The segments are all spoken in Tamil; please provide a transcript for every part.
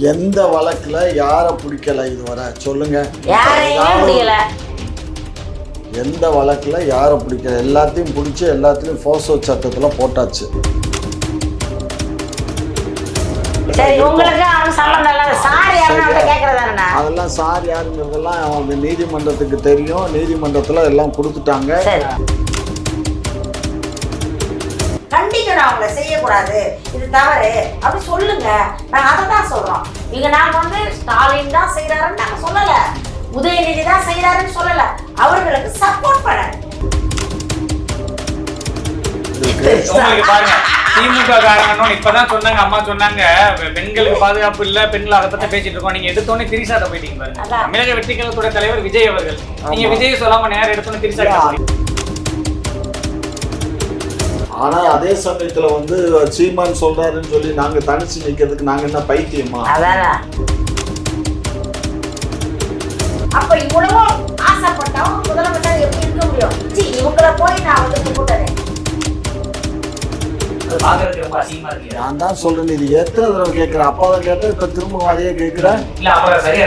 எந்த வழக்குல யாரை பிடிக்கல இதுவரை? சொல்லுங்க. எந்த வழக்குல யாரை பிடிக்கல? எல்லாத்தையும் பிடிச்சி எல்லாத்துலயும் போசோ சட்டத்துல போட்டாச்சு. அதெல்லாம் சார் யாருங்கிறதெல்லாம் அவங்க நீதிமன்றத்துக்கு தெரியும். நீதிமன்றத்துல எல்லாம் கொடுத்துட்டாங்க. கண்டிக்கணும் அவங்கள செய்யக்கூடாது. இது தவறு. அப்படி சொல்லுங்க. நாங்க அதை தான் சொல்றோம். இங்க நாங்க வந்து ஸ்டாலின் தான் செய்யறாருன்னு நாங்க சொல்லல. உதயநிதி தான் செய்யறாருன்னு சொல்லல. அவர்களுக்கு சப்போர்ட் பண்ண. திமுக காரங்கன்னு இப்பதான் சொன்னாங்க அம்மா சொன்னாங்க. பெண்களுக்கு பாதுகாப்பு இல்ல பெண்கள் அதை பத்தி பேசிட்டு இருக்கோம். நீங்க எடுத்தோடனே திரிசாட்ட போயிட்டீங்க பாருங்க. தமிழக வெற்றி கழகத்துடைய தலைவர் விஜய் அவர்கள். நீங்க. விஜய் சொல்லாம நேரம் எடுத்தோன்னே திரிசா ஆனா அதே சமயத்துல வந்து சீமான் சொல்றாருன்னு சொல்லி நாங்க தனிச்சு நிக்கிறதுக்கு நாங்க என்ன பைத்தியமா? அதானே. அப்ப இவ்வளவு ஆசைப்பட்டவன் முதலமைச்சர் எப்படி இருக்க முடியும்? சீ, இவங்கள போய் நான் வந்து இருக்கு. நான் தான் சொல்றேன் இது எத்தனை தடவை கேட்கிறேன் அப்பாவை கேட்டேன் இப்ப திரும்ப அதையே கேட்கிறேன் இல்ல அப்புறம் சரியா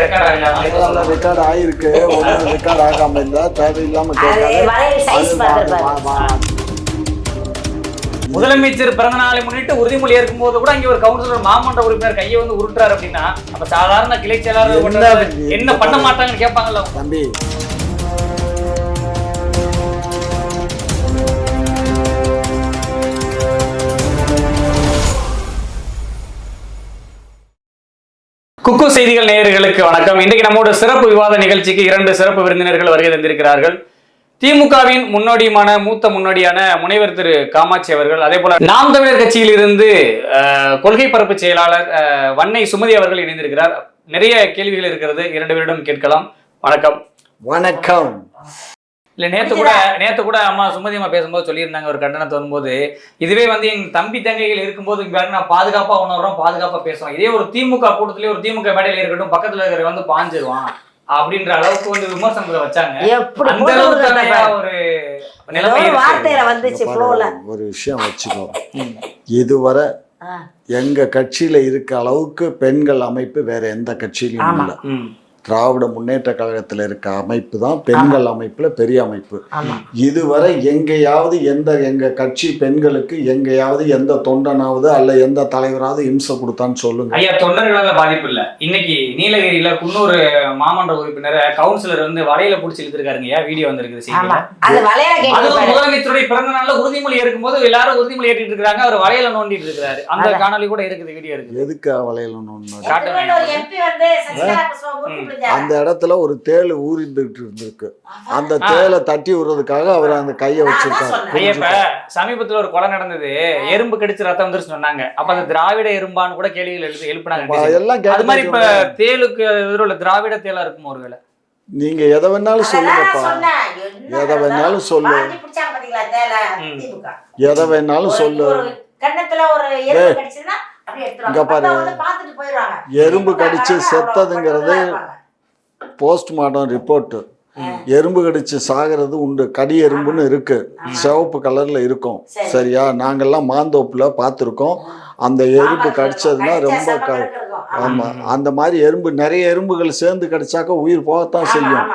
ரெக்கார்ட் ஆயிருக்கு. ஒன்றும் ரெக்கார்ட் ஆகாம இல்ல தேவையில்லாம கேட்காது. முதலமைச்சர் பிறந்த நாளை முன்னிட்டு உறுதிமொழி ஏற்கும் போது கூட இங்க ஒரு கவுன்சிலர் மாமன்ற உறுப்பினர் கையை வந்து உருட்டுறாரு அப்படின்னா அப்ப சாதாரண கிளை செயலாளர் என்ன பண்ணி- மாட்டாங்கன்னு கேட்பாங்கல்ல. தம்பி. குக்கு செய்திகள் நேயர்களுக்கு வணக்கம். இன்றைக்கு நம்மோட சிறப்பு விவாத நிகழ்ச்சிக்கு இரண்டு சிறப்பு விருந்தினர்கள் வருகை தந்திருக்கிறார்கள். திமுகவின் முன்னோடியுமான மூத்த முன்னோடியான முனைவர் திரு காமாட்சி அவர்கள் அதே போல நாம் தமிழர் கட்சியில் இருந்து கொள்கை பரப்பு செயலாளர் வன்னை சுமதி அவர்கள் இணைந்திருக்கிறார். நிறைய கேள்விகள் இருக்கிறது. இரண்டு பேரிடம் கேட்கலாம். வணக்கம். வணக்கம். இல்ல நேத்து கூட நேத்து கூட அம்மா சுமதி அம்மா பேசும்போது சொல்லியிருந்தாங்க ஒரு கண்டனத்தை வரும்போது. இதுவே வந்து எங்க தம்பி தங்கைகள் இருக்கும்போது பாருங்க நான் பாதுகாப்பா உணர்றோம் பாதுகாப்பா பேசுவோம் இதே ஒரு திமுக கூட்டத்திலே ஒரு திமுக மேடையில இருக்கட்டும் பக்கத்துல இருக்கிற வந்து பாஞ்சிருவான். அப்படின்ற அளவுக்கு வந்து விமர்சனங்களை வச்சாங்க எப்படி அந்த அளவுக்கு. ஒரு ஒரு இருக்கு. வார்த்தையில வந்துச்சு இங்க ஃப்ளோல பாரு, ஒரு விஷயம் வச்சுக்கோ இதுவரை எங்க கட்சியில இருக்க அளவுக்கு பெண்கள் அமைப்பு வேற எந்த கட்சியிலும். இல்லை. திராவிட முன்னேற்ற கழகத்துல இருக்க அமைப்பு தான் பெண்கள் அமைப்புல பெரிய அமைப்பு. இதுவரை எங்கேயாவது எந்த எங்க கட்சி பெண்களுக்கு எங்கேயாவது எந்த தொண்டனாவது அல்ல எந்த தலைவராவது இம்சை கொடுத்தான்னு சொல்லுங்க. ஐயா தொண்டர்களால பாதிப்பு இல்ல. இன்னைக்கு நீலகிரியில குன்னூர் மாமன்ற உறுப்பினரை கவுன்சிலர் வந்து வலையில புடிச்சு இழுத்துருக்காருங்க ஐயா வீடியோ வந்திருக்குது முதலமைச்சருடைய பிறந்த நாள்ல உறுதிமொழி இருக்கும்போது எல்லாரும் உறுதிமொழி ஏற்றிட்டு இருக்காங்க. அவர் வலையில நோண்டிட்டு இருக்காரு. அந்த. காணொளி கூட இருக்குது வீடியோ இருக்குது. எதுக்கு வளையலன்னு காட்ட அந்த இடத்துல ஒரு தேள் ஊறிந்துட்டு இருந்திருக்கு. அந்த தேலை தட்டி விடுறதுக்காக அவர் அந்த கையை வச்சிருக்காரு. சமீபத்துல ஒரு கொலை நடந்தது. எறும்பு கடிச்சு ரத்தம் வந்துருச்சு சொன்னாங்க. அப்ப அது திராவிட எறும்பான்னு கூட கேள்விகள் எழுத்து எழுப்பினாங்க எல்லாம் அது மாதிரி இப்ப கேட்டு தேலுக்கு எதிர உள்ள திராவிட தேலா இருக்கும் ஒருவேளை? நீங்க எதை வேணாலும் சொல்லுங்கப்பா. எதை வேணாலும் சொல்லு. எதை வேணாலும் சொல்லு. எறும்பு பாரு. எறும்பு கடிச்சு செத்ததுங்கிறது அவ்வளவு இருப்பாங்க. போஸ்ட்மார்ட்டம் ரிப்போர்ட் எறும்பு கடிச்சு சாகிறது உண்டு. கடி எறும்புன்னு இருக்கு. சிவப்பு கலர்ல இருக்கும். சரி. சரியா? நாங்கெல்லாம் மாந்தோப்புல பார்த்துருக்கோம். அந்த எறும்பு கடிச்சதுன்னா கடிச்சா ரொம்ப ஆமா. அந்த மாதிரி எறும்பு நிறைய எறும்புகள் சேர்ந்து கடிச்சாக்க உயிர் போகத்தான் செய்யும்.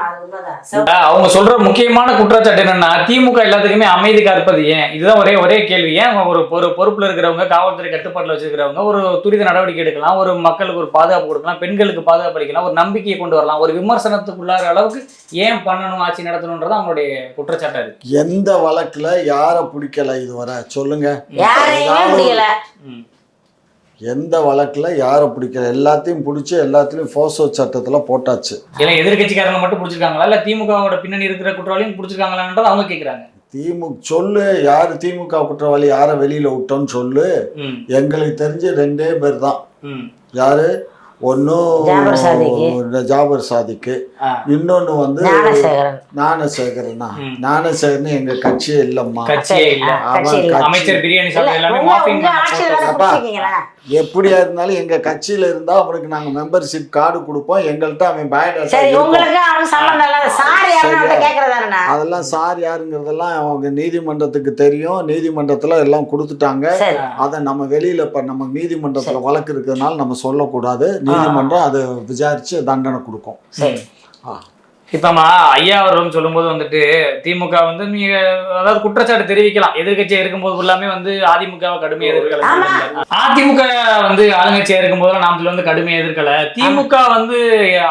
அவங்க சொல்ற முக்கியமான குற்றச்சாட்டு என்னன்னா திமுக எல்லாத்துக்குமே அமைதி காப்பது ஏன்? இதுதான் ஒரே ஒரே கேள்வி. ஏன் ஒரு ஒரு பொறுப்புல இருக்கிறவங்க காவல்துறை கட்டுப்பாட்டுல வச்சிருக்கிறவங்க ஒரு துரித நடவடிக்கை எடுக்கலாம் ஒரு மக்களுக்கு ஒரு பாதுகாப்பு கொடுக்கலாம் பெண்களுக்கு பாதுகாப்பு அளிக்கலாம் ஒரு நம்பிக்கையை கொண்டு வரலாம். ஒரு விமர்சனத்துக்குள்ளார அளவுக்கு ஏன் பண்ணணும் ஆட்சி நடத்தணும்ன்றது அவங்களுடைய குற்றச்சாட்டா இருக்கு. எந்த வழக்குல யாரை பிடிக்கல இதுவரை? சொல்லுங்க யாரையுமே ஏதாவது முடியல. ம். எந்த வழக்குல யாரை பிடிக்கல? எல்லாத்தையும் பிடிச்சி எல்லாத்துலயும் போசோ சட்டத்துல போட்டாச்சு. இல்ல எதிர்கட்சிக்காரங்க மட்டும் பிடிச்சிருக்காங்களா? இல்ல திமுகவோட பின்னணி இருக்கிற குற்றவாளியும் பிடிச்சிருக்காங்களான்றது அவங்க கேக்குறாங்க. திமுக சொல்லு யாரு திமுக குற்றவாளி யாரை வெளியில விட்டோன்னு சொல்லு. எங்களுக்கு தெரிஞ்சு ரெண்டே பேர் தான். யாரு? ஒன்னு ஜாபர் சாதிக்கு. இன்னொன்னு வந்து ஞானசேகரன். ஞானசேகரனா? எங்க கட்சியே இல்லம்மா? எப்படியா இருந்தாலும் எங்க கட்சியில இருந்தா அவனுக்கு நாங்க மெம்பர்ஷிப் கார்டு கொடுப்போம். எங்கள்கிட்ட அவன் பயோடேட்டா அதெல்லாம் சார் யாருங்கிறதெல்லாம் அவங்க நீதிமன்றத்துக்கு தெரியும். நீதிமன்றத்துல எல்லாம் கொடுத்துட்டாங்க. அதை நம்ம வெளியில இப்ப நம்ம நீதிமன்றத்துல வழக்கு இருக்கிறதுனால நம்ம சொல்லக்கூடாது. நீதிமன்றம் அதை விசாரிச்சு தண்டனை கொடுக்கும். சரி. இப்பமா ஐயா அவர்களும் சொல்லும்போது வந்துட்டு திமுக வந்து நீங்க அதாவது குற்றச்சாட்டு தெரிவிக்கலாம். எதிர்க்கட்சியா இருக்கும்போது எல்லாமே வந்து அதிமுகவை கடுமையா எதிர்க்கல. ஆமா. அதிமுக வந்து ஆளுங்கட்சியா இருக்கும்போது நாமத்துல வந்து கடுமையா எதிர்க்கல. திமுக வந்து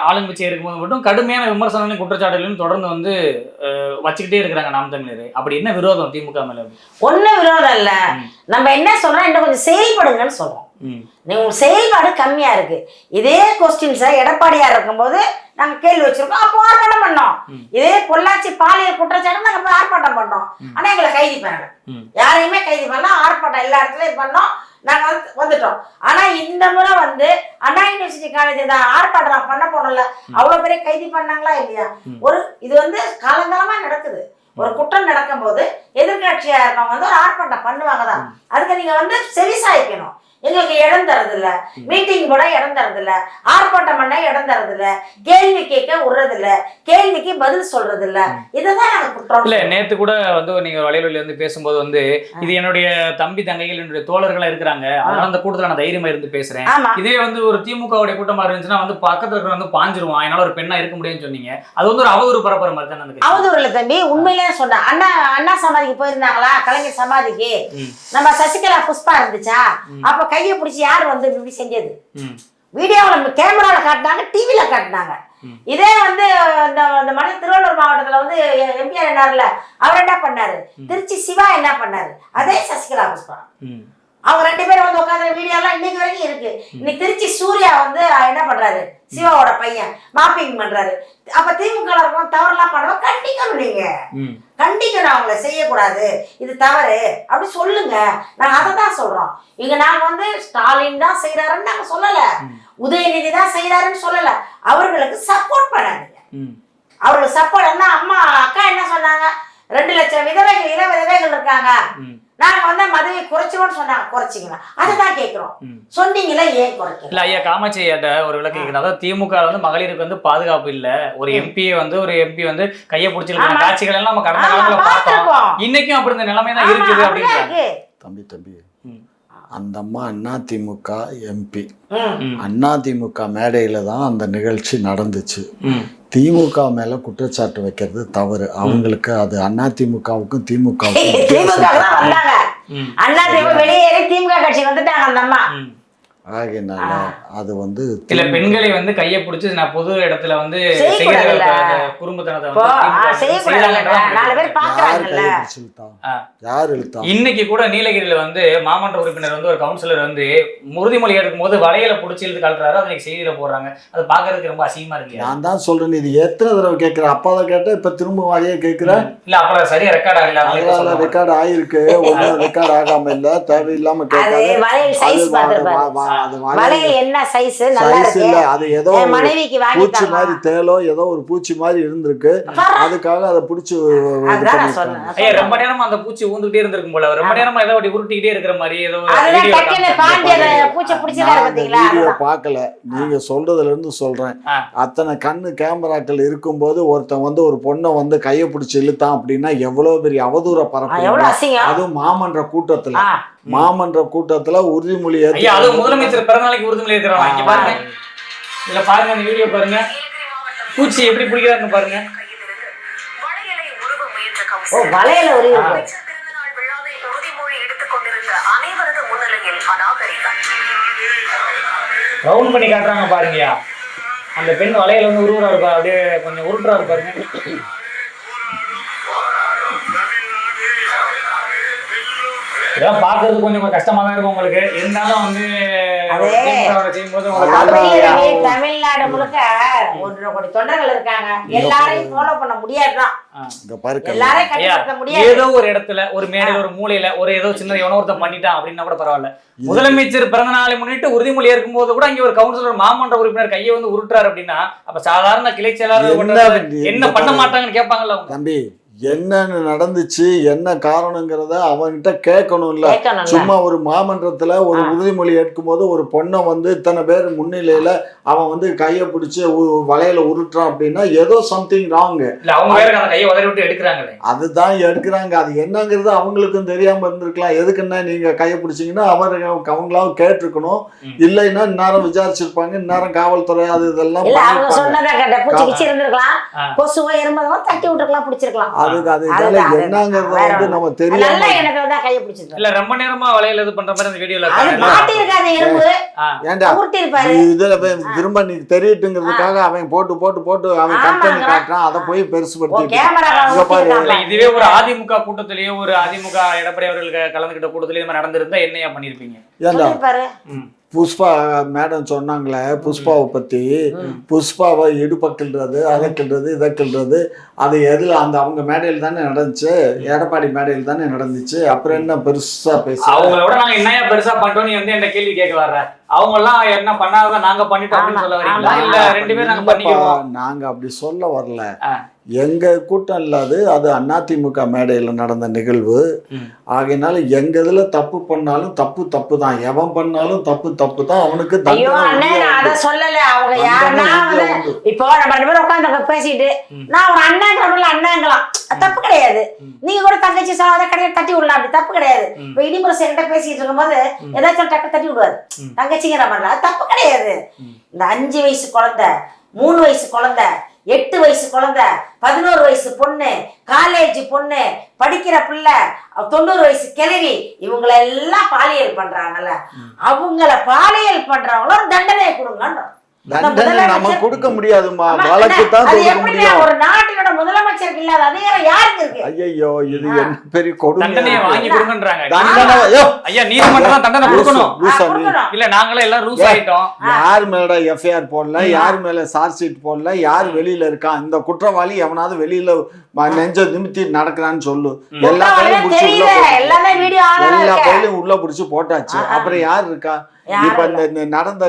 ஆளுங்கட்சியா இருக்கும்போது மட்டும் கடுமையான விமர்சனங்களையும் குற்றச்சாட்டுகளையும் தொடர்ந்து வந்து வச்சுக்கிட்டே இருக்கிறாங்க நாம் தமிழர். அப்படி என்ன விரோதம் திமுக மேல? ஒண்ணும் விரோதம் இல்ல. நம்ம என்ன சொல்றோம் இன்னும் கொஞ்சம் செயல்படுங்கன்னு சொல்றோம். செயல்பாடு கம்மியா இருக்கு. இதே கொஸ்டின்ஸை எடப்பாடியார் இருக்கும்போது நாங்க கேள்வி வச்சிருக்கோம். அப்போ ஆர்ப்பாட்டம் பண்ணோம். இதே பொள்ளாச்சி பாலியல் குற்றச்சாட்டு நாங்க போய் ஆர்ப்பாட்டம் பண்ணோம். ஆனா எங்களை கைது பண்ணல. யாரையுமே கைது பண்ணல. ஆர்ப்பாட்டம் எல்லா இடத்துலயும் பண்ணோம். நாங்க வந்து வந்துட்டோம். ஆனா இந்த முறை வந்து அண்ணா யூனிவர்சிட்டி காலேஜ் தான் ஆர்ப்பாட்டம் பண்ண போனோம்ல அவ்வளவு பேரை கைது பண்ணாங்களா இல்லையா. ஒரு இது வந்து காலங்காலமா நடக்குது. ஒரு குற்றம் நடக்கும்போது எதிர்கட்சியா இருக்கவங்க வந்து ஒரு ஆர்ப்பாட்டம் பண்ணுவாங்க தான். அதுக்கு நீங்க வந்து செவிசாய்க்கணும் எங்களுக்கு இடம் தரது இல்ல மீட்டிங் போட இடம் தரது இல்ல ஆர்ப்பாட்டம் பண்ண இடம் தரது இல்ல கேள்வி கேட்க விடுறது இல்ல கேள்விக்கு பதில் சொல்றது இல்ல இதுதான் நாங்க குற்றம். இல்ல நேத்து கூட வந்து நீங்க வலைவலி வந்து பேசும்போது வந்து இது என்னுடைய தம்பி தங்கைகள் என்னுடைய தோழர்களா இருக்கிறாங்க. அதனால அந்த கூட்டத்துல நான் தைரியமா இருந்து பேசுறேன். இதே வந்து ஒரு திமுகவுடைய கூட்டமா இருந்துச்சுன்னா வந்து பக்கத்துல இருக்கிற வந்து பாஞ்சிருவான். என்னால ஒரு பெண்ணா இருக்க முடியும்னு சொன்னீங்க. அது வந்து ஒரு அவதூறு பரப்புற மாதிரி தானே கட்சி. அவதூறுல தம்பி. உண்மையிலே சொன்னேன். அண்ணா அண்ணா சமாதிக்கு போயிருந்தாங்களா? கலைஞர் சமாதிக்கு. நம்ம சசிகலா புஷ்பா இருந்துச்சா. அப்ப கையை பிடிச்சி யார் வந்து இப்படி செஞ்சது. வீடியோவில் கேமரால காட்டினாங்க டிவில காட்டினாங்க. இதே வந்து இந்த இந்த மனித திருவள்ளூர் மாவட்டத்துல வந்து எம்பிஆர் என்னார்ல அவர் என்ன பண்ணாரு? திருச்சி சிவா என்ன பண்ணாரு? அதே சசிகலா புஷ்பா. அவங்க ரெண்டு பேரும் வந்து உட்காந்து வீடியோ எல்லாம் இன்னைக்கு வரைக்கும் இருக்கு. இன்னைக்கு திருச்சி சூர்யா வந்து என்ன பண்றாரு? சிவாவோட பையன் மாப்பிங் பண்றாரு. அப்ப திமுக இருக்கும் தவறுலாம் பண்ணுவோம் கண்டிக்கணும் நீங்க. கண்டிக்கணும் அவங்கள செய்யக்கூடாது. இது தவறு. அப்படி சொல்லுங்க. நாங்க அதை தான் சொல்றோம். இங்க நாங்க வந்து ஸ்டாலின் தான் செய்யறாருன்னு நாங்க சொல்லல. உதயநிதி தான் செய்யறாருன்னு சொல்லல. அவர்களுக்கு சப்போர்ட் பண்ணாதீங்க. அவர்களுக்கு சப்போர்ட் அம்மா அக்கா என்ன சொன்னாங்க? ரெண்டு லட்சம் விதவைகள் இள விதவைகள் இருக்காங்க. நாங்க வந்து மதுவை குறைச்சிருவோம்னு சொன்னாங்க குறைச்சிங்களா அதை தான் கேட்கிறோம். சொன்னீங்களா ஏன் குறைக்கல இல்ல ஐயா காமாட்சி ஒரு விளக்கு. அதாவது திமுக வந்து மகளிருக்கு வந்து பாதுகாப்பு இல்ல ஒரு எம்பி வந்து ஒரு எம்பி வந்து கையை பிடிச்சிருக்கிற ஆமா. காட்சிகள் எல்லாம் நம்ம கடந்த காலத்துல பார்த்தோம். இன்னைக்கும் அப்படி இந்த நிலைமை தான் இருக்குது இருக்கு தம்பி தம்பி. அந்த அம்மா அதிமுக எம்பி ம். ம். அதிமுக மேடையில் தான் அந்த நிகழ்ச்சி நடந்துச்சு. திமுக மேல குற்றச்சாட்டு வைக்கிறது தவறு அவங்களுக்கு அது அதிமுகவுக்கும் திமுகவுக்கும் திமுக. அண்ணா திமுக வெளியேறி திமுக கட்சி வந்துட்டாங்க அந்த அம்மா. ஆகையினால அது வந்து இல்ல பெண்களை வந்து கையை பிடிச்சி நான் பொது இடத்துல வந்து யார் இழுத்தா? இன்னைக்கு கூட நீலகிரியில வந்து மாமன்ற உறுப்பினர் வந்து ஒரு கவுன்சிலர் வந்து உறுதிமொழி எடுக்கும் போது வளையல புடிச்சு இழுத்து கழட்டுறாரு. அதை செய்தியில போடுறாங்க. அது பாக்குறதுக்கு ரொம்ப அசிங்கமா இருக்கு. நான் தான் சொல்றேன் இது எத்தனை தடவை கேட்குற அப்பா தான் கேட்ட இப்ப திரும்ப வாயே கேட்குற? இல்ல அப்புறம் சரியா ரெக்கார்ட் ஆகல. ரெக்கார்ட் ஆயிருக்கு. ஒன்றும் ரெக்கார்ட் ஆகாம இல்ல தேவையில்லாம கேட்காது. வளையல் என்ன சைஸ் நல்லா சைஸ் இருக்கு. இல்ல அது ஏதோ மனைவிக்கு வாங்கி பூச்சி மாதிரி தேலோ ஏதோ ஒரு பூச்சி மாதிரி இருந்திருக்கு. அதுக்காக அதை பிடிச்சி ரொம்ப நேரமா அந்த பூச்சி ஊந்துகிட்டே இருந்திருக்கும் போல. ரொம்ப நேரமா ஏதோ அப்படி உருட்டிக்கிட்டே இருக்கிற மாதிரி ஏதோ பூச்சை பிடிச்சதா பாத்தீங்களா? வீடியோ. பார்க்கல. நீங்க சொல்றதுல இருந்து சொல்றேன். அத்தனை கண்ணு கேமராக்கள் இருக்கும்போது ஒருத்தன் வந்து ஒரு பொண்ணை வந்து கையை பிடிச்சி இழுத்தான் அப்படின்னா எவ்வளவு பெரிய அவதூற பரப்பு அதுவும் மாமன்ற கூட்டத்துல. மாமன்ற கூட்டத்துல உறுதிமொழி அது முதலமைச்சர் பிறந்தநாளைக்கு உறுதிமொழி இருக்கிறாங்க இங்க பாருங்க. இதுல பாருங்க அந்த வீடியோ பாருங்க. பூச்சி எப்படி பிடிக்கிறாருன்னு பாருங்க. வளையலை உருவ முயன்ற ஓ வளையல ஒரு ரவுண்ட் பண்ணி காட்டுறாங்க பாருங்கயா அந்த பெண் வளையல வந்து உருவுறா இருப்பா அப்படியே கொஞ்சம் உருட்டுறா பாருங்க. இதெல்லாம் பார்க்கறதுக்கு கொஞ்சம் கஷ்டமா தான் இருக்கும் உங்களுக்கு. இருந்தாலும் வந்து தமிழ்நாடு முழுக்க ஒன்றரை கோடி தொண்டர்கள் இருக்காங்க. எல்லாரையும் ஃபாலோ பண்ண முடியாதுதான். ஏதோ ஒரு இடத்துல ஒரு மேடையில ஒரு மூலையில ஒரு ஏதோ சின்ன எவனோ ஒருத்தன் பண்ணிட்டான் அப்படின்னா கூட பரவாயில்ல. முதலமைச்சர் பிறந்த நாளை முன்னிட்டு உறுதிமொழி ஏற்கும் போது கூட அங்க ஒரு கவுன்சிலர் மாமன்ற உறுப்பினர் கையை வந்து உருட்டுறாரு அப்படின்னா அப்ப சாதாரண கிளை செயலாளர் என்ன பண்ணி- மாட்டாங்கன்னு கேட்பாங்கல்ல அவங்க. தம்பி என்னன்னு நடந்துச்சு என்ன காரணங்கிறத அவன்கிட்ட கேட்கணும்ல. கேட்கணும்ல. சும்மா ஒரு மாமன்றத்துல ஒரு. உறுதிமொழி எடுக்கும்போது ஒரு பொண்ணை வந்து இத்தனை பேர் முன்னிலையில அவன் வந்து கையை பிடிச்சி வலையில உருட்டுறான் அப்படின்னா ஏதோ சம்திங் ராங் இல்ல அதுதான் எடுக்கிறாங்க. அது என்னங்கிறது அவங்களுக்கும் தெரியாம இருந்திருக்கலாம். எதுக்குன்னா நீங்க கையை பிடிச்சீங்கன்னா அவங்க அவங்களாவும் கேட்டிருக்கணும். இல்லைன்னா இந்நேரம் விசாரிச்சிருப்பாங்க. இந்நேரம் காவல்துறை அது இதெல்லாம் அதுக்கு அது வேற வந்து. நம்ம நல்ல தெரியாம எனக்கு தான் கையை பிடிச்சிருக்கோம் இல்ல ரொம்ப நேரமா வலையில இது பண்ற மாதிரி அந்த வீடியோல அது மாட்டி இருக்காது எறும்பு. இருப்பாரு நீ இதுல போய் திரும்ப நீ தெரியட்டுங்கிறதுக்காக அவன் போட்டு போட்டு போட்டு அவன் கட் பண்ணி. காட்டுறான். அதை போய் பெருசு படுத்தி இதுவே ஒரு அதிமுக கூட்டத்திலேயோ ஒரு அதிமுக எடப்பாடி அவர்களுக்கு கலந்துகிட்ட கூட்டத்திலேயே நடந்திருந்தா என்னையா பண்ணிருப்பீங்க ஏன்டா பாரு ம். புஷ்பா மேடம் சொன்னாங்களே புஷ்பாவை பத்தி. புஷ்பாவை இடுப்பக்கின்றது அதை கிள்றது இதை கிள்றது அது எதுல அந்த அவங்க மேடையில் தானே நடந்துச்சு எடப்பாடி மேடையில் தானே நடந்துச்சு அப்புறம் என்ன பெருசா பேச அவங்கள விட நாங்க என்னையா பெருசா பண்ணிட்டோம் நீ வந்து என்ன கேள்வி கேட்க வர்ற? அவங்க எல்லாம் என்ன பண்ணாதான் நாங்க பண்ணிட்டோம் அப்படின்னு சொல்ல வரீங்களா? இல்ல. ரெண்டு பேரும் நாங்க இல்லப்பா, பண்ணிக்குவோம். நாங்க அப்படி சொல்ல வரல. ஆ. எங்க கூட்டம் இல்லாது அது அதிமுக மேடையில் நடந்த நிகழ்வு. ஆகையினால எங்க இதுல தப்பு பண்ணாலும் தப்பு தப்பு தான் எவன் பண்ணாலும் தப்பு தப்பு தான் அவனுக்கு அதை. சொல்லல அவங்க யாருன்னா. இப்போ நம்ம ரெண்டு பேரும் உட்காந்து பேசிட்டு. நான் ஒரு அண்ணாங்கிறவங்கள அண்ணாங்களாம் தப்பு கிடையாது நீங்க கூட தங்கச்சி சொல்லாத கிடையாது தட்டி விடலாம் அப்படி தப்பு கிடையாது. இப்போ இடிமுறை சேர்க்கிட்ட பேசிட்டு இருக்கும்போது ஏதாச்சும் டக்கு தட்டி விடுவாரு. தங்கச்சிங்கிற மாதிரி அது தப்பு கிடையாது. இந்த அஞ்சு வயசு குழந்தை மூணு வயசு குழந்தை எட்டு வயசு குழந்தை பதினோரு வயசு பொண்ணு காலேஜ் பொண்ணு படிக்கிற பிள்ளை தொண்ணூறு வயசு கிழவி இவங்கள எல்லாம் பாலியல் பண்றாங்கல்ல. அவங்கள பாலியல் பண்றவங்கள ஒரு தண்டனையை கொடுங்கன்றோம் தண்டனை நம்ம கொடுக்க முடியாதுமா வழக்கு தான் அது கொடுக்க எப்படி முடியும். ஒரு நாட்டினோட முதலமைச்சருக்கு இல்லாத அதிகாரம் யாருக்கு இருக்கு? ஐயோ இது. என்ன பெரிய கொடுமை. தண்டனையை வாங்கி கொடுங்கன்றாங்க. தண்டனை ஐயோ, ஐயா நீதிமன்றம் தான் தண்டனை கொடுக்கணும். லூசா ஆ, நீ. கொடுக்கணும். இல்ல நாங்களே எல்லாம் ரூஸ் ஏ. ஆயிட்டோம். யார் மேல எஃப்ஐஆர் போடல யார் மேல சார்ஜ் ஷீட் போடல யார் வெளியில இருக்கான் இந்த குற்றவாளி எவனாவது வெளியில நெஞ்ச நிமித்தி நடக்கிறான்னு சொல்லு. எல்லா குற்றவாளியே புடிச்சு உள்ள தெரியல. போட்டு- எல்லாமே வீடியோ ஆனா எல்லா இருக்கு. பேரையும் உள்ள புடிச்சு போட்டாச்சு. அப்புறம் யார் இருக்கா? இப்ப இந்த நடந்த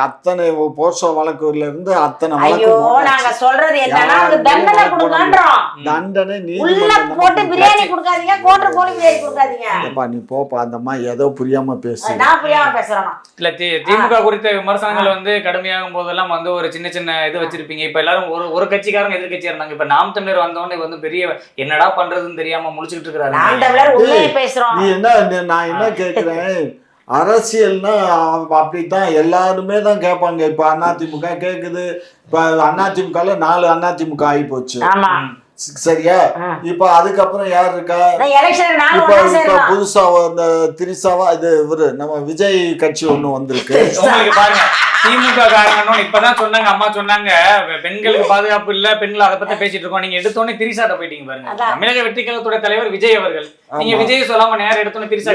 அத்தனை போர்சோ வழக்குல இருந்து அத்தனை ஐயோ வழக்கு நாங்க. சொல்றது என்னன்னா தண்டனை கொடுங்கன்றோம். தண்டனை உள்ள நீதிமன்றம் போட்டு பிரியாணி கொடுக்காதீங்க கோட்டர் கோழி பிரியாணி கொடுக்காதீங்க. ஏப்பா நீ போப்பா அந்த அம்மா ஏதோ புரியாம பேசு. நான் புரியாம பேசுறேன் இல்ல திமுக குறித்த விமர்சனங்கள் வந்து கடுமையாகும் போதெல்லாம் வந்து ஒரு சின்ன சின்ன இது வச்சிருப்பீங்க. இப்ப எல்லாரும் ஒரு ஒரு கட்சிக்காரங்க எதிர்கட்சியா இருந்தாங்க. இப்ப நாம் தமிழர் வந்தவொடனே வந்து பெரிய என்னடா பண்றதுன்னு தெரியாம முழிச்சுக்கிட்டு நான் இருக்காரு தமிழர் உண்மையை பேசுறோம். நீ என்ன நீ- நான் என்ன கேட்குறேன் அரசியல்னா அப்படித்தான். எல்லாருமே தான் கேட்பாங்க. இப்போ அதிமுக கேட்குது இப்போ அதிமுகல நாலு அதிமுக ஆகி போச்சு. ஆமா. சரியா. இப்போ அதுக்கப்புறம் யார் இருக்கா? புதுசா அந்த திரிசாவா இது இவரு நம்ம விஜய் கட்சி ஒண்ணு வந்திருக்கு. உங்களுக்கு பாருங்க திமுக காரங்கன்னு இப்பதான் சொன்னாங்க அம்மா சொன்னாங்க. பெண்களுக்கு பாதுகாப்பு இல்ல பெண்கள் அதை பத்தி பேசிட்டு இருக்கோம். நீங்க எடுத்தோடனே திரிசாட்ட போயிட்டீங்க பாருங்க. தமிழக வெற்றி கழகத்துடைய தலைவர் விஜய் அவர்கள். நீங்க. விஜய் சொல்லாம நேரம் எடுத்தோன்னே திரிசா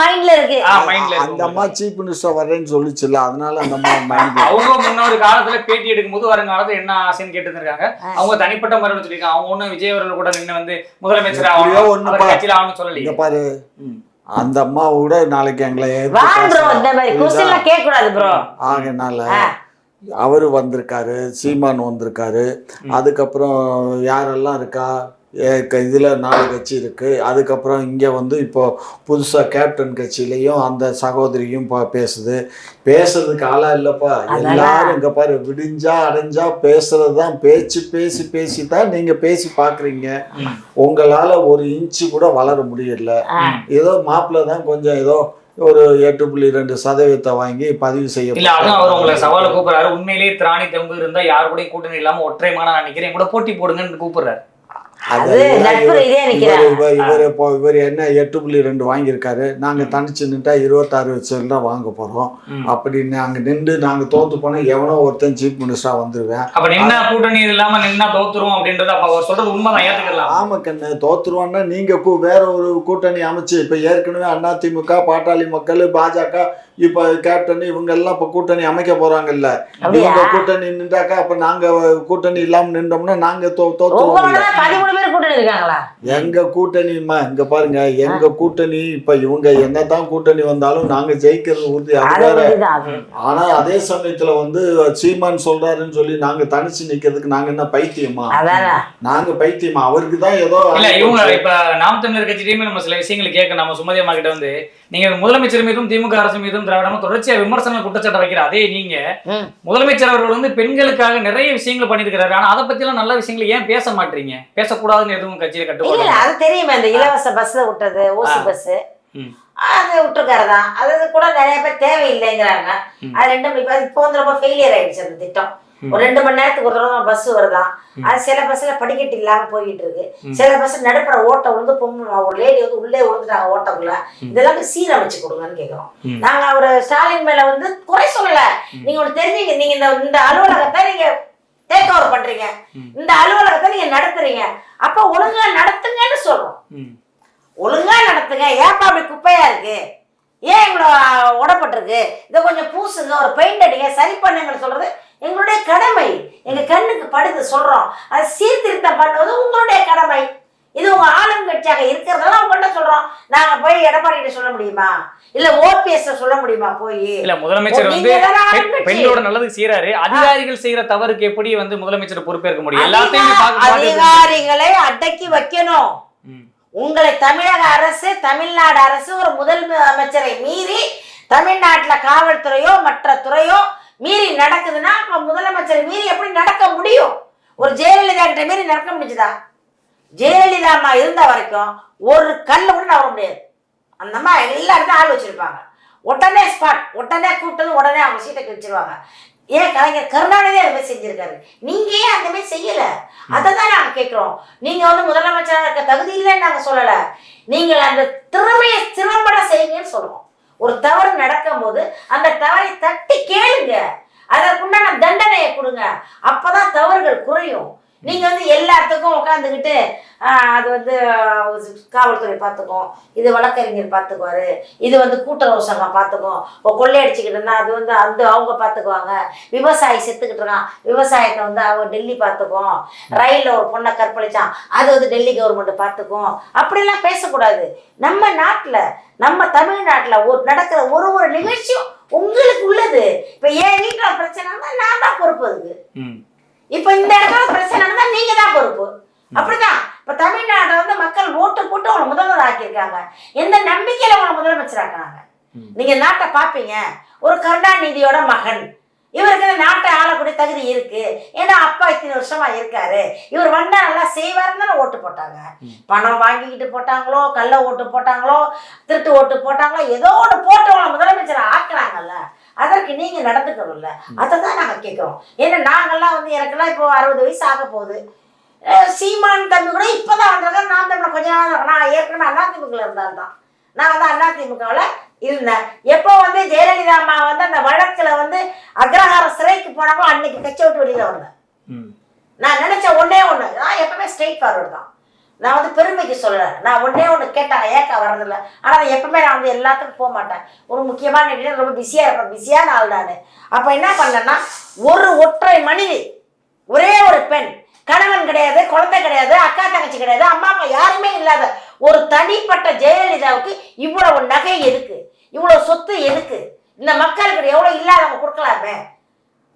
மைண்ட்ல இருக்கு. ஆ, mindல இருக்கு அந்த அம்மா சீஃப் மினிஸ்டர் வர்றேன்னு சொல்லுச்சுல்ல அதனால அந்த அம்மா மைண்ட் அவங்க முன்னொரு காலத்துல பேட்டி எடுக்கும் போது வருங்காலத்துல என்ன ஆசைன்னு கேட்டு இருக்காங்க. அவங்க தனிப்பட்ட முறையில் சொல்லியிருக்காங்க அவங்க ஒண்ணும் விஜய் அவர்கள் கூட நின்று வந்து முதலமைச்சர் ஆகணும் பா- கட்சியில ஆகணும்னு சொல்லலையே பாரு. அந்த அம்மா கூட நாளைக்கு எங்களை. இந்த மாதிரி? கொஸ்டின்லாம் கேட்க கூடாது ப்ரோ ஆகைனால ஆ. அவர் வந்திருக்காரு சீமான் வந்திருக்காரு அதுக்கப்புறம் யாரெல்லாம் இருக்கா இதுல நாலு கட்சி இருக்கு. அதுக்கப்புறம் இங்க வந்து இப்போ புதுசா கேப்டன் கட்சியிலையும் அந்த சகோதரியும் பா- பேசுது. பேசுறதுக்கு ஆளா இல்லப்பா. எல்லாரும் இங்க பாரு விடிஞ்சா அடைஞ்சா பேசுறது தான் பேச்சு பேசி பேசி தான் நீங்க பேசி பாக்குறீங்க. ம். உங்களால ஒரு இன்ச்சு கூட வளர முடியல. ஏதோ மாப்பிள்ள தான் கொஞ்சம் ஏதோ ஒரு எட்டு புள்ளி ரெண்டு சதவீதத்தை வாங்கி பதிவு செய்ய இல்ல அதுவும் அவர் உங்களை சவால கூப்பிடுறாரு. உண்மையிலேயே திராணி தெம்பு இருந்தா யார் கூட கூட்டணி இல்லாம ஒற்றை மானா நான் நிக்கிறேன். கூட போட்டி போடுங்கன்னு கூப்பிடுறாரு. இவர் என்ன எட்டு புள்ளி ரெண்டு வாங்கியிருக்காரு. நாங்க தனிச்சு நின்றா இருபத்தாறு வச்சுல தான் வாங்க போறோம். ம். அப்படி நாங்க நின்று நாங்க தோத்து போனா எவனோ ஒருத்தன் சீஃப் மினிஸ்டரா வந்துருவேன். அப்ப நின்னா கூட்டணி இது இல்லாம நின்னா தோத்துருவோம் அப்படின்றது அப்ப அவர் சொல்றது உண்மைதான் ஏத்துக்கலாம் ஆமா கண்ணு தோத்துருவான்னா நீங்க கூ- வேற ஒரு கூட்டணி அமைச்சு இப்ப ஏற்கனவே அதிமுக பாட்டாளி மக்கள் பாஜக இப்ப கேப்டன் இவங்க எல்லாம் இப்ப கூட்டணி அமைக்க போறாங்கல்ல? இவங்க கூட்டணி நின்றாக்கா அப்ப நாங்க கூட்டணி இல்லாம நின்றோம்னா நாங்க தோத்துருவோம் மூணு பேர் கூட்டணி இருக்காங்களா? எங்க கூட்டணிமா இங்க பாருங்க எங்க கூட்டணி இப்ப இவங்க என்னதான் கூட்டணி வந்தாலும் நாங்க ஜெயிக்கிறது உறுதி ஆனா அதே சமயத்துல வந்து சீமான் சொல்றாருன்னு சொல்லி நாங்க தனிச்சு நிக்கிறதுக்கு நாங்க என்ன பைத்தியமா? அதானே. நாங்க பைத்தியமா? அவருக்கு தான் ஏதோ இல்ல இவங்க இப்ப நாம் தமிழர் கட்சியிலுமே நம்ம சில விஷயங்கள் கேட்க நம்ம சுமதி அம்மா கிட்ட வந்து நீங்க முதலமைச்சர் மீதும் திமுக அரசு மீதும் திராவிடமும் தொடர்ச்சியா விமர்சன குற்றச்சாட்டை வைக்கிற அதே நீங்க. முதலமைச்சர் அவர்கள் வந்து பெண்களுக்காக நிறைய விஷயங்கள் பண்ணியிருக்கிறாரு. ஆனா அதை பத்தி எல்லாம் நல்ல விஷயங்களை ஏன் பேச மாட்டீங்க? பேசக்கூடாதுன்னு எதுவும் கட்சியில கட்டுப்பாடு இல்ல அது தெரியுமே அந்த இலவச பஸ்ல விட்டது ஓசி பஸ். அது விட்டுருக்காரு தான் அது கூட நிறைய பேர் தேவையில்லைங்கிறாங்க. அது ரெண்டு மணி இப்ப இப்போ வந்து ரொம்ப ஃபெயிலியர் ஆயிடுச்சு அந்த திட்டம். ஒரு ரெண்டு மணி நேரத்துக்கு ஒரு தடவை பஸ் வருதான். அது சில பஸ்ல படிக்கட்டு இல்லாம போய்கிட்டு இருக்கு சில பஸ் நடுப்புற ஓட்ட விழுந்து பொண்ணு ஒரு லேடி வந்து உள்ளே விழுந்துட்டாங்க ஓட்டக்குள்ள. இதெல்லாம் சீரமைச்சு கொடுங்கன்னு கேக்குறோம். ம். நாங்க அவரு ஸ்டாலின் மேல வந்து குறை சொல்லல. நீங்க ஒண்ணு தெரிஞ்சீங்க நீங்க இந்த இந்த அலுவலகத்தை நீங்க டேக் ஓவர் பண்றீங்க. இந்த அலுவலகத்தை நீங்க நடத்துறீங்க. அப்ப ஒழுங்கா நடத்துங்கன்னு சொல்றோம். ஒழுங்கா நடத்துங்க. ஏப்பா அப்படி குப்பையா இருக்கு? ஏன் இவ்வளோ உடப்பட்டிருக்கு? இதை கொஞ்சம் பூசுங்க. ஒரு பெயிண்ட் அடிங்க. சரி பண்ணுங்கன்னு சொல்றது எங்களுடைய கடமை. எங்க கண்ணுக்கு படுது சொல்றோம். அதை சீர்திருத்தம் பண்ணுவது உங்களுடைய கடமை. இது உங்க ஆளுங்கட்சியாக இருக்கிறதெல்லாம் உங்கள்கிட்ட சொல்றோம். நாங்க போய் எடப்பாடி கிட்ட சொல்ல முடியுமா? இல்ல ஓபிஎஸ் சொல்ல முடியுமா போய்? இல்ல முதலமைச்சர் வந்து. பெண்களோட நல்லதுக்கு செய்யறாரு அதிகாரிகள் செய்யற தவறுக்கு எப்படி வந்து முதலமைச்சர் பொறுப்பேற்க முடியும்? எல்லாத்தையும் அதிகாரிகளை அடக்கி வைக்கணும். உங்களை தமிழக அரசு தமிழ்நாடு அரசு ஒரு முதல் அமைச்சரை மீறி தமிழ்நாட்டுல காவல்துறையோ மற்ற துறையோ மீறி நடக்குதுன்னா முதலமைச்சரை மீறி எப்படி நடக்க முடியும்? ஒரு ஜெயலலிதா கிட்ட மீறி நடக்க முடிஞ்சுதா? ஜெயலலிதா அம்மா இருந்த வரைக்கும் ஒரு கல் கூட நவர முடியாது. அந்த அம்மா எல்லா ஆள் வச்சிருப்பாங்க. உடனே ஸ்பாட் உடனே கூப்பிட்டது உடனே அவங்க சீட்டை வச்சிருவாங்க ஏன் கலைஞர் கருணாநிதி அது மாதிரி செஞ்சிருக்காரு? நீங்க ஏன் அந்த மாதிரி செய்யல? அதை தான் நாங்க கேட்கிறோம். நீங்க வந்து முதலமைச்சராக இருக்க தகுதி இல்லைன்னு நாங்க சொல்லல. நீங்கள் அந்த திறமையை திறம்பட செய்யுங்கன்னு சொல்றோம். ஒரு தவறு நடக்கும்போது அந்த தவறை தட்டி கேளுங்க. அதற்குண்டான தண்டனையை கொடுங்க. அப்பதான் தவறுகள் குறையும். நீங்க வந்து எல்லாத்துக்கும் உட்காந்துக்கிட்டு அது வந்து காவல்துறை பார்த்துக்கும் இது வழக்கறிஞர் பார்த்துக்குவாரு இது வந்து கூட்டுறவு சங்கம் பார்த்துக்கும் இப்போ கொள்ளையடிச்சுக்கிட்டு அது வந்து அந்த அவங்க பார்த்துக்குவாங்க விவசாயி செத்துக்கிட்டு இருக்கான். விவசாயத்தை வந்து அவங்க டெல்லி பார்த்துக்கும் ரயிலில் ஒரு பொண்ணை கற்பழிச்சான். அது வந்து டெல்லி கவர்மெண்ட் பார்த்துக்கும் அப்படிலாம் பேசக்கூடாது. நம்ம நாட்டில் நம்ம தமிழ்நாட்டில் ஒரு நடக்கிற ஒரு ஒரு நிகழ்ச்சியும் உங்களுக்கு உள்ளது. இப்போ என் வீட்டில் பிரச்சனைனா நான் தான் பொறுப்பு அதுக்கு. இப்போ இந்த இடத்துல பிரச்சனை இருந்தா நீங்க தான் பொறுப்பு. அப்படிதான். இப்ப தமிழ்நாட்டை வந்து மக்கள் ஓட்டு போட்டு உங்களை முதல்வர் ஆக்கியிருக்காங்க எந்த நம்பிக்கையில உங்களை முதலமைச்சர் ஆக்குனாங்க. நீங்க நாட்டை பாப்பீங்க ஒரு கருணாநிதியோட மகன். இவருக்கு இந்த நாட்டை ஆளக்கூடிய தகுதி இருக்கு. ஏன்னா அப்பா இத்தனை வருஷமா இருக்காரு. இவர் வந்தா நல்லா செய்வாருன்னு ஓட்டு போட்டாங்க. பணம் வாங்கிக்கிட்டு போட்டாங்களோ கள்ள ஓட்டு போட்டாங்களோ திருட்டு ஓட்டு போட்டாங்களோ ஏதோ ஒன்று போட்டவங்களை முதலமைச்சர் ஆக்குறாங்கல்ல. அதற்கு நீங்க நடந்துக்கணும்ல. அதை தான் நாங்க கேட்குறோம். ஏன்னா நாங்கெல்லாம் வந்து எனக்கெல்லாம் இப்போ அறுபது வயசு ஆக போகுது. சீமான் தம்பி கூட இப்போதான் வந்திருக்காரு நான் தமிழ் கொஞ்ச நாள் தான். நான் ஏற்கனவே அதிமுகவில் இருந்தால் தான் நான் வந்து அதிமுகவில் இருந்தேன். எப்போ வந்து ஜெயலலிதா அம்மா வந்து அந்த வழக்குல வந்து அக்ரஹார சிறைக்கு போனாங்களோ அன்னைக்கு கட்சி விட்டு வெளியில வந்தேன். நான் நினைச்ச ஒண்ணே ஒண்ணு நான் எப்பவுமே ஸ்ட்ரெயிட் ஃபார்வர்டு தான். நான் வந்து பெருமைக்கு சொல்கிறேன் நான் ஒன்றே ஒன்று கேட்டாங்க ஏக்கா வர்றதில்ல. ஆனால் நான் எப்பவுமே நான் வந்து எல்லாத்துக்கும் போக மாட்டேன். ஒரு முக்கியமான நிலையில ரொம்ப பிஸியாக இருப்பேன் பிஸியான ஆள் நான். அப்போ என்ன பண்ணேன்னா ஒரு ஒற்றை மனிதி ஒரே ஒரு பெண் கணவன் கிடையாது குழந்தை கிடையாது அக்கா தங்கச்சி கிடையாது அம்மா அப்பா யாருமே இல்லாத ஒரு தனிப்பட்ட ஜெயலலிதாவுக்கு இவ்வளவு நகை எதுக்கு? இவ்வளோ சொத்து எதுக்கு? இந்த மக்களுக்கு எவ்வளோ இல்லாதவங்க கொடுக்கலாமே?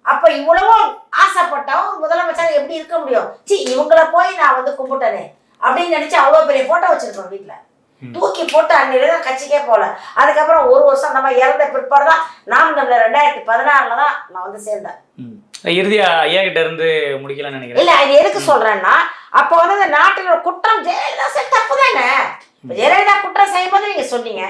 அப்போ இவ்வளவும் ஆசைப்பட்டா முதலமைச்சர் எப்படி இருக்க முடியும்? சி இவங்கள போய் நான் வந்து கும்பிட்டனே. அப்படின்னு நினைச்சு அவ்வளவு பெரிய போட்டோ வச்சிருக்கோம் வீட்டுல தூக்கி போட்டு அன்னில தான் கட்சிக்கே போல அதுக்கப்புறம் ஒரு வருஷம் நம்ம இறந்த பிற்பாடு தான் நாம் தமிழர் ரெண்டாயிரத்தி பதினாறுல தான் நான் வந்து சேர்ந்தேன். இறுதியா ஐயா கிட்ட இருந்து முடிக்கலாம்னு நினைக்கிறேன். இல்ல இது எதுக்கு சொல்றேன்னா அப்போ வந்து இந்த நாட்டில் குற்றம் ஜெயலலிதா செஞ்ச தப்பு தானே? ஜெயலலிதா குற்றம் செய்யும்போது நீங்க சொன்னீங்க.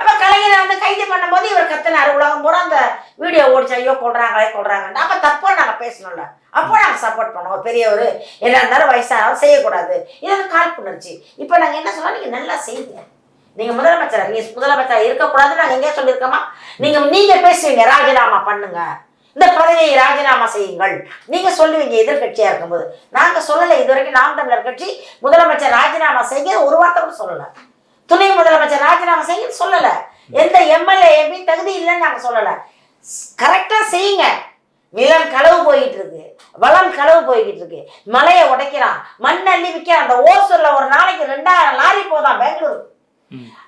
அப்ப கலைஞரை வந்து கைது பண்ணும்போது இவர் கத்தினார். உலகம் பூரா அந்த வீடியோ ஓடிச்சு. ஐயோ கொள்றாங்களே கொள்றாங்கன்னு அப்ப தப்பா நாங்க பேசணும்ல. அப்போ நாங்கள் சப்போர்ட் பண்ணுவோம். பெரியவர் என்ன இருந்தாலும் வயசானாலும் செய்யக்கூடாது. இதெல்லாம் காழ்ப்புணர்ச்சி. இப்போ நாங்கள் என்ன சொன்னால் நீங்கள் நல்லா செய்யுங்க. நீங்கள் முதலமைச்சர் நீங்கள் முதலமைச்சர் இருக்கக்கூடாதுன்னு நாங்கள் எங்கேயா சொல்லியிருக்கோமா? நீங்கள் நீங்கள் பேசுவீங்க ராஜினாமா பண்ணுங்க. இந்த பதவியை ராஜினாமா செய்யுங்கள். நீங்க சொல்லுவீங்க எதிர்கட்சியா இருக்கும்போது. நாங்க சொல்லலை இது வரைக்கும் நாம் தமிழர் கட்சி முதலமைச்சர் ராஜினாமா செய்ய ஒரு வார்த்தை கூட சொல்லல. துணை முதலமைச்சர் ராஜினாமா செய்ய சொல்லல. எந்த எம்எல்ஏ எம்பி தகுதி இல்லைன்னு நாங்க சொல்லல. கரெக்டா செய்யுங்க. நிலம் களவு போய்கிட்டு இருக்கு வளம் களவு போய்கிட்டு இருக்கு மலையை உடைக்கிறான். மண் அள்ளி விற்கிறான். அந்த ஓசூர்ல ஒரு நாளைக்கு ரெண்டாயிரம் லாரி போதான் பெங்களூர்.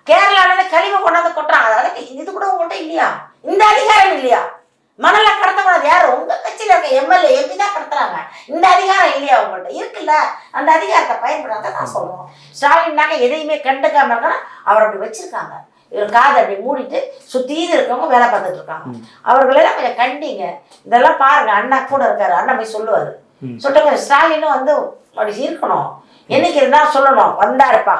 கேரளால கழிவு கொண்டாந்து கொட்டுறாங்க. அதாவது இது கூட உங்கள்கிட்ட இல்லையா? இந்த அதிகாரம் இல்லையா? மணலை கடத்தக்கூடாது. யாரு? உங்க கட்சியில இருக்க எம்எல்ஏ எம்பி தான் கடத்துறாங்க. இந்த அதிகாரம் இல்லையா உங்கள்ட்ட? இருக்குல்ல. அந்த அதிகாரத்தை பயன்படாத நான் சொல்றோம். ஸ்டாலின்னாக்க எதையுமே கண்டுக்காம இருக்கணும். அவர் அப்படி வச்சிருக்காங்க. இவர் காதை அப்படி மூடிட்டு சுத்தீது இருக்கவங்க வேலை பார்த்துட்டு இருக்காங்க. அவர்களெல்லாம் கொஞ்சம் கண்டிங்க. இதெல்லாம் பாருங்க அண்ணா கூட இருக்காரு அண்ணா போய் சொல்லுவாரு. சொல்லிட்டு ஸ்டாலினும் வந்து அப்படி இருக்கணும். என்னைக்கு இருந்தா சொல்லணும் வந்தாருப்பா.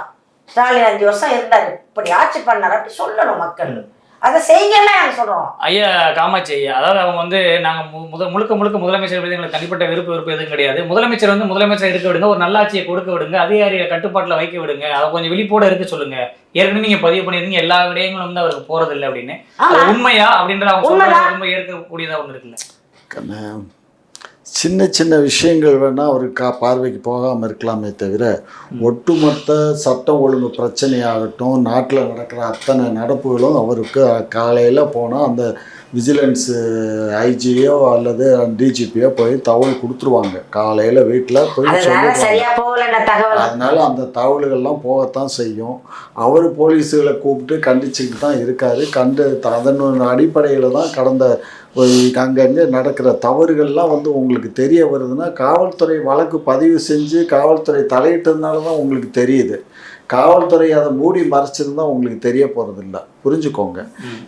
ஸ்டாலின் அஞ்சு வருஷம் இருந்தாரு. இப்படி ஆட்சி பண்ணாரு அப்படி சொல்லணும் மக்கள். அதை செய்யலாம் நாங்க சொல்றோம். ஐயா காமாட்சி ஐயா அதாவது அவங்க வந்து நாங்க மு- முத முழுக்க முழுக்க முதலமைச்சர் மீது எங்களுக்கு தனிப்பட்ட விருப்ப விருப்பம் எதுவும் கிடையாது. முதலமைச்சர் வந்து முதலமைச்சர் இருக்க விடுங்க ஒரு நல்லாட்சியை கொடுக்க விடுங்க அதிகாரியை கட்டுப்பாட்டுல வைக்க விடுங்க அதை கொஞ்சம் விழிப்போட இருக்க சொல்லுங்க. ஏற்கனவே நீங்க பதிவு பண்ணியிருந்தீங்க எல்லா விடயங்களும் வந்து அவருக்கு போறது இல்லை அப்படின்னு உண்மையா அப்படின்றத அவங்க உண்மைதான். சொல்றது ரொம்ப ஏற்கக்கூடியதா ஒண்ணு இருக்குல்ல. சின்ன சின்ன விஷயங்கள் வேணால் அவருக்கு கா பார்வைக்கு போகாமல் இருக்கலாமே தவிர ஒட்டுமொத்த சட்டம் ஒழுங்கு பிரச்சனையாகட்டும் நாட்டில் நடக்கிற அத்தனை நடப்புகளும் அவருக்கு காலையில் போனால் அந்த விஜிலன்ஸு ஐஜியோ அல்லது டிஜிபியோ போய் தகவல் கொடுத்துருவாங்க. காலையில் வீட்டில் போய் அதனால அந்த தகவல்கள்லாம் போகத்தான் செய்யும். அவர் போலீஸுகளை கூப்பிட்டு கண்டிச்சுக்கிட்டு தான் இருக்காரு. கண்டு அதன் அடிப்படையில் தான் கடந்த அங்கங்கே நடக்கிற தவறுகள்லாம் வந்து உங்களுக்கு தெரிய வருதுன்னா காவல்துறை வழக்கு பதிவு செஞ்சு காவல்துறை தலையிட்டதுனால தான் உங்களுக்கு தெரியுது. காவல்துறை அதை மூடி மறைச்சிருந்தா உங்களுக்கு தெரிய போகிறதில்ல புரிஞ்சுக்கோங்க.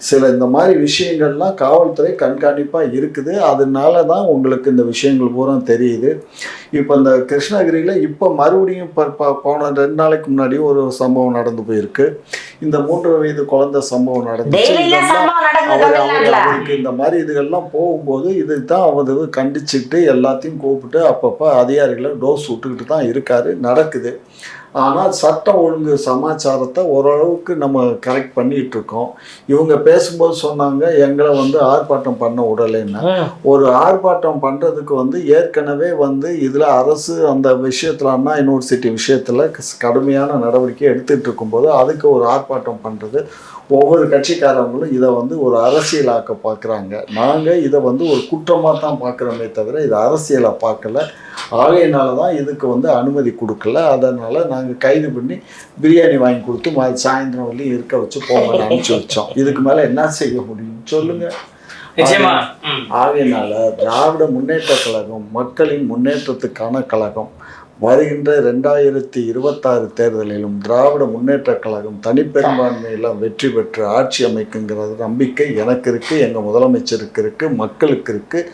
சில இந்த மாதிரி விஷயங்கள்லாம் காவல்துறை கண்காணிப்பாக இருக்குது. அதனால தான் உங்களுக்கு இந்த விஷயங்கள் பூரா தெரியுது. இப்போ இந்த கிருஷ்ணகிரியில் இப்போ மறுபடியும் போன ரெண்டு நாளைக்கு முன்னாடி ஒரு சம்பவம் நடந்து போயிருக்கு. இந்த மூன்று வயது குழந்தை சம்பவம் நடந்துச்சு. அவருக்கு இந்த மாதிரி இதுகள்லாம் போகும்போது இதுதான் அவர் கண்டிச்சுக்கிட்டு எல்லாத்தையும் கூப்பிட்டு அப்பப்போ அதிகாரிகளை டோஸ் விட்டுக்கிட்டு தான் இருக்காரு. நடக்குது. ஆனால் சட்டம் ஒழுங்கு சமாச்சாரத்தை ஓரளவுக்கு நம்ம கரெக்ட் பண்ணிட்டு இருக்கோம் இவங்க பேசும்போது சொன்னாங்க எங்களை வந்து ஆர்ப்பாட்டம் பண்ண விடலைன்னா ஒரு ஆர்ப்பாட்டம் பண்ணுறதுக்கு வந்து ஏற்கனவே வந்து இதில் அரசு அந்த விஷயத்தில் அண்ணா யூனிவர்சிட்டி விஷயத்தில் கடுமையான நடவடிக்கை எடுத்துகிட்டு இருக்கும்போது அதுக்கு ஒரு ஆர்ப்பாட்டம் பண்ணுறது ஒவ்வொரு கட்சிக்காரங்களும் இதை வந்து ஒரு அரசியலாக்க பார்க்குறாங்க. நாங்கள் இதை வந்து ஒரு குற்றமாக தான் பார்க்குறோமே தவிர இதை அரசியலாக பார்க்கல. ஆகையினால தான் இதுக்கு வந்து அனுமதி கொடுக்கல. அதனால் நாங்கள் கைது பண்ணி பிரியாணி வாங்கி கொடுத்து மா சாயந்தரம் வரலையும் இருக்க வச்சு போங்க அனுப்பிச்சி வச்சோம். இதுக்கு மேலே என்ன செய்ய முடியும் சொல்லுங்கள். ஆகையினால திராவிட முன்னேற்ற கழகம் மக்களின் முன்னேற்றத்துக்கான கழகம். வருகின்ற ரெண்டாயிரத்தி இருபத்தாறு தேர்தலிலும் திராவிட முன்னேற்ற கழகம் தனிப்பெரும்பான்மையில் வெற்றி பெற்று ஆட்சி அமைக்குங்கிற நம்பிக்கை எனக்கு இருக்குது எங்கள் முதலமைச்சருக்கு இருக்குது மக்களுக்கு இருக்குது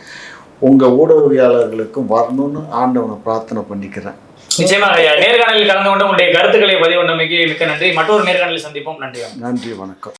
உங்கள் ஊடகவியாளர்களுக்கும் வரணும்னு ஆண்டவனை பிரார்த்தனை பண்ணிக்கிறேன். நிச்சயமாக ஐயா. நேர்காணலில் கலந்து கொண்டு உங்களுடைய கருத்துக்களை பதிவு மிக்க நன்றி. மற்றொரு நேர்காணலில் சந்திப்போம். நன்றி. நன்றி வணக்கம்.